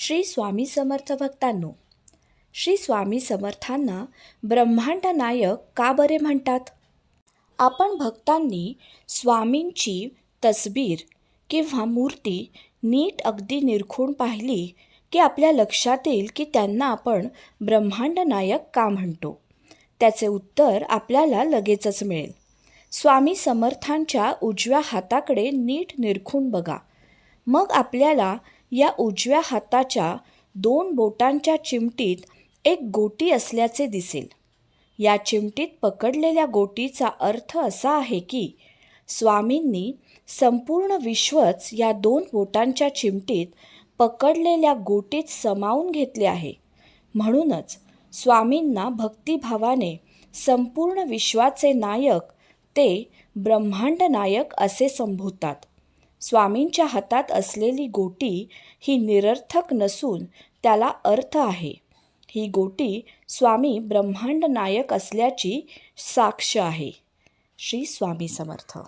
श्री स्वामी समर्थ भक्तांनो श्री स्वामी समर्थांना ब्रह्मांड नायक का बरे म्हणतात? आपण भक्तांनी स्वामींची तस्बीर किंवा मूर्ती नीट अगदी निरखून पाहिली की आपल्या लक्षात येईल की त्यांना आपण ब्रह्मांड नायक का म्हणतो? त्याचे उत्तर आपल्याला लगेचच मिळेल. स्वामी समर्थांच्या उजव्या हाताकडे नीट निरखून बघा. मग आपल्याला या उजव्या हाताच्या दोन बोटांच्या चिमटीत एक गोटी असल्याचे दिसेल. या चिमटीत पकडलेल्या गोटीचा अर्थ असा आहे की स्वामींनी संपूर्ण विश्वच या दोन बोटांच्या चिमटीत पकडलेल्या गोटीत समावून घेतले आहे. म्हणूनच स्वामींना भक्तिभावाने संपूर्ण विश्वाचे नायक ते ब्रह्मांड नायक असे संबोधतात. स्वामींच्या हातात असलेली गोटी ही निरर्थक नसून त्याला अर्थ आहे. ही गोटी स्वामी ब्रह्मांड नायक असल्याची साक्ष आहे. श्री स्वामी समर्थ.